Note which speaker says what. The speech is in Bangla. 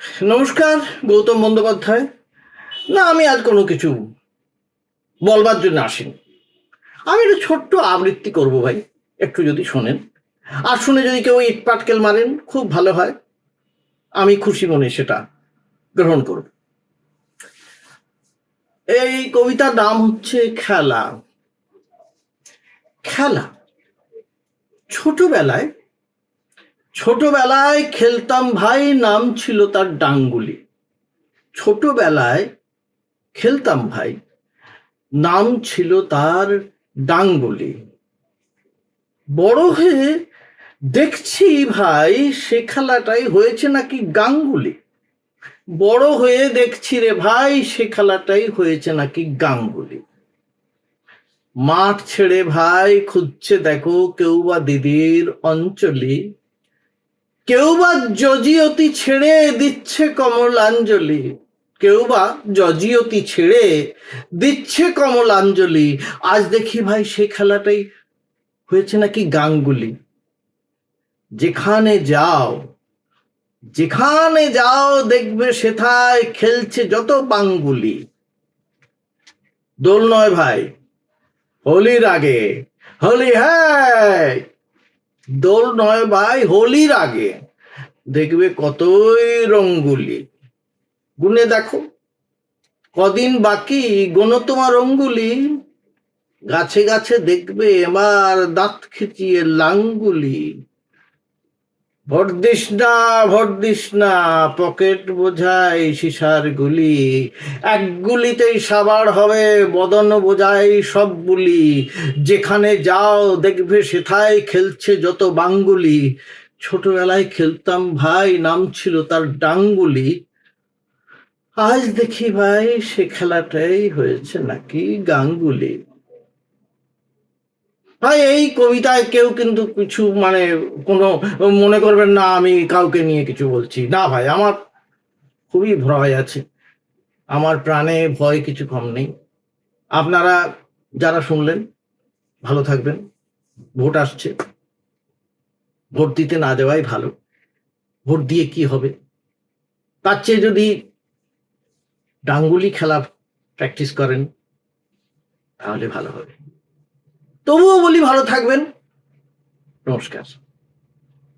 Speaker 1: নমস্কার, গৌতম বন্দ্যোপাধ্যায়। না, আমি আজ কোনো কিছু বলবার জন্য আসিনি। আমি একটা ছোট্ট আবৃত্তি করব ভাই, একটু যদি শোনেন। আর শুনে যদি কেউ ইট পাটকেল মারেন, খুব ভালো হয়। আমি খুশি মনে সেটা গ্রহণ করব। এই কবিতার নাম হচ্ছে খেলা। খেলা ছোটবেলায় ছোটবেলায় খেলতাম ভাই, নাম ছিল তার ডাঙ্গুলি। ছোটবেলায় খেলতাম ভাই, নাম ছিল তার ডাঙ্গুলি। বড় হয়ে দেখছি ভাই, সে খেলাটাই হয়েছে নাকি গাঙ্গুলি। বড় হয়ে দেখছি রে ভাই, সে খেলাটাই হয়েছে নাকি গাঙ্গুলি। মাঠ ছেড়ে ভাই, খুঁজছে দেখো কেউ বা দিদির অঞ্চলি। কেউ বা জজিয়তি ছেড়ে দিচ্ছে কমলাঞ্জলি। কেউ বা জজিয়তি ছেড়ে দিচ্ছে কমলাঞ্জলি। আজ দেখি ভাই সে খেলাটাই হয়েছে নাকি গাঙ্গুলি। যেখানে যাও যেখানে যাও দেখবে সেথায় খেলছে যত বাঙ্গুলি দোল নয় ভাই, হোলির আগে, হোলি হ্যাঁ! দোল নয় ভাই, হোলির আগে। দেখবে কতই রঙ্গুলি। গুনে দেখো, কদিন বাকি গোনো তোমার অঙ্গুলি গাছে গাছে দেখবে এবার দাঁত খিচিয়ে লাঙ্গুলি। ভোট দিস না না, পকেট বোঝাই সিসার গুলি। এক গুলিতেই সাবার হবে, বদন বোঝাই সব বুলি। যেখানে যাও দেখবে সেথায় খেলছে যত বাঙ্গুলি। ছোটবেলায় খেলতাম ভাই, নাম ছিল তার ডাঙ্গুলি। আজ দেখি ভাই, সে খেলাটাই হয়েছে নাকি গাঙ্গুলি। ভাই, এই কবিতায় কেউ কিন্তু কিছু মানে কোনো মনে করবেন না, আমি কাউকে নিয়ে কিছু বলছি। না ভাই, আমার খুবই ভয় আছে। আমার প্রাণে ভয় কিছু কম নেই। আপনারা যারা শুনলেন, ভালো থাকবেন। ভোট আসছে। ভোট দিতে না দেওয়াই ভালো। ভোট দিয়ে কি হবে? তার চেয়ে যদি ডাঙ্গুলি খেলা প্র্যাকটিস করেন, তাহলে ভালো হবে। তবুও বলি ভালো থাকবেন। নমস্কার।